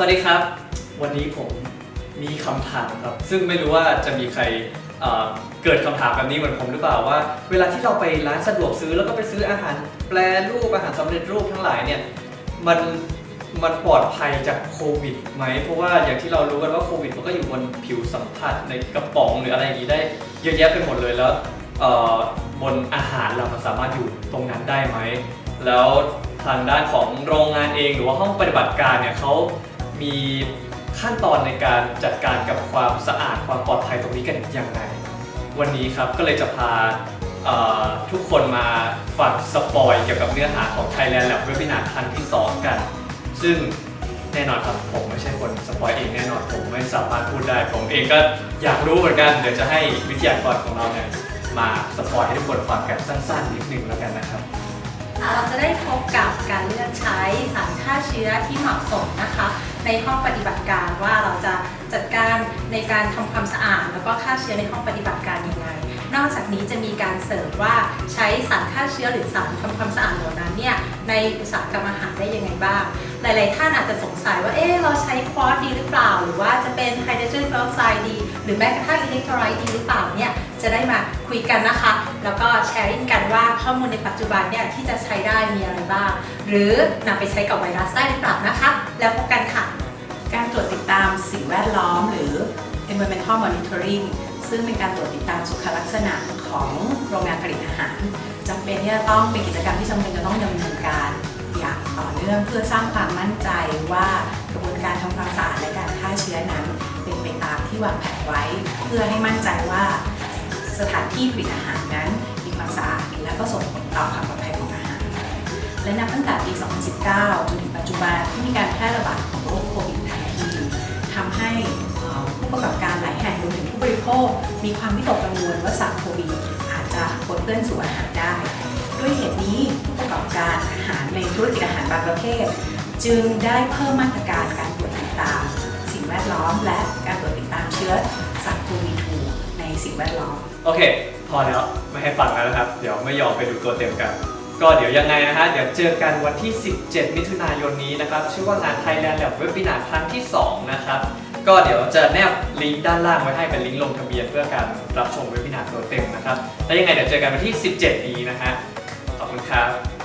สวัสดีครับ วันนี้ผมมีคำถามครับ ซึ่งไม่รู้ว่าจะมีใครเอ่อเกิดคำถามแบบนี้เหมือนผมหรือเปล่าว่า เวลาที่เราไปร้านสะดวกซื้อแล้วก็ไปซื้ออาหารแปรรูปอาหารสำเร็จรูปทั้งหลายเนี่ยมันมันปลอดภัยจากโควิดไหมเพราะว่าอย่างที่เรารู้กันว่าโควิดมันก็อยู่บนผิวสัมผัสในกระป๋องหรืออะไรอย่างนี้ได้เยอะแยะไปหมดเลยแล้วเอ่อบนอาหารเรามันสามารถอยู่ตรงนั้นได้ไหม แล้วทางด้านของโรงงานเองหรือว่าห้องปฏิบัติการเนี่ยเขา มีขั้นตอนในการจัดการกับความสะอาดความปลอดภัยตรงนี้กันอย่างไร วันนี้ครับก็เลยจะพาทุกคนมาฟังสปอยเกี่ยวกับเนื้อหาของ Thailand Lab Webinar ครั้งที่ 2 กัน ซึ่งแน่นอนครับผมไม่ใช่คนสปอยเองแน่นอนผมไม่สามารถพูดได้ ผมเองก็อยากรู้เหมือนกัน เดี๋ยวจะให้วิทยากรของเราเนี่ยมาสปอยให้ทุกคนฟังกันสั้นๆนิดนึงแล้วกันนะครับเราจะได้พบกับการเลือกใช้สารฆ่าเชื้อที่เหมาะสมนะคะ ในห้องปฏิบัติการว่าเราจะจัดการในการทำความสะอาด แล้วก็ฆ่าเชื้อในห้องปฏิบัติการยังไง นอกจากนี้จะมีการเสริมว่าใช้สารฆ่าเชื้อหรือสารทำความสะอาดเหล่านั้นเนี่ยในอุตสาหกรรมอาหารได้ยังไงบ้าง หลายๆ ท่านอาจจะสงสัยว่าเอ๊ะเราใช้ควอสดีหรือเปล่า หรือว่าจะเป็นไฮโดรเจนเปอร์ออกไซด์ดี หรือแม้กระทั่งอิเล็กโทรไลต์ดีหรือเปล่าเนี่ยจะได้มาคุยกันนะคะ แล้วก็แชร์กันว่าข้อมูลในปัจจุบันเนี่ยที่จะใช้ได้มีอะไรบ้าง หรือนำไปใช้กับไวรัสได้หรือเปล่านะคะ แล้วพบกันค่ะ ตรวจติดตามสิ่งแวดล้อม หรือ environmental monitoring ซึ่งเป็นการตรวจติดตามสุขลักษณะของโรงงานผลิตอาหารจำเป็นที่จะต้องเป็นกิจกรรมที่จำเป็นจะต้องดำเนินการอย่างต่อเนื่องเพื่อสร้างความมั่นใจว่ากระบวนการทำความสะอาดและการฆ่าเชื้อนั้น เป็นไปตามที่วางแผนไว้ เพื่อให้มั่นใจว่าสถานที่ผลิตอาหารนั้นมีความสะอาดและก็ส่งผลต่อความปลอดภัยของอาหาร และนับตั้งแต่ปี 2019 จนถึงปัจจุบันที่มีการแพร่ระบาด โภคมีความวิตกกังวลว่าสารโควิดอาจจะปนเปื้อนสู่อาหารได้ ด้วยเหตุนี้ผู้ประกอบการอาหารในธุรกิจอาหารบางประเภทจึงได้เพิ่มมาตรการการตรวจติดตาม สิ่งแวดล้อมและการตรวจติดตามเชื้อสารโควิด -2 ในสิ่งแวดล้อม โอเค พอแล้วไม่ให้ฟังแล้วนะครับ เดี๋ยวไม่ยอมไปดูตัวเต็มกัน ก็เดี๋ยวยังไงนะฮะ เดี๋ยวเจอกันวันที่ 17 มิถุนายนนี้นะครับ ชื่อว่างาน Thailand Lab Webinar ครั้งที่ 2 นะครับ ก็เดี๋ยวจะแนบลิงก์ด้านล่างไว้ให้เป็นลิงก์ลงทะเบียนเพื่อการรับชมเว็บ i นาตัวเต็มนะครับ แล้วยังไงเดี๋ยวเจอกันวันที่ 17 นี้นะฮะ ขอบคุณครับ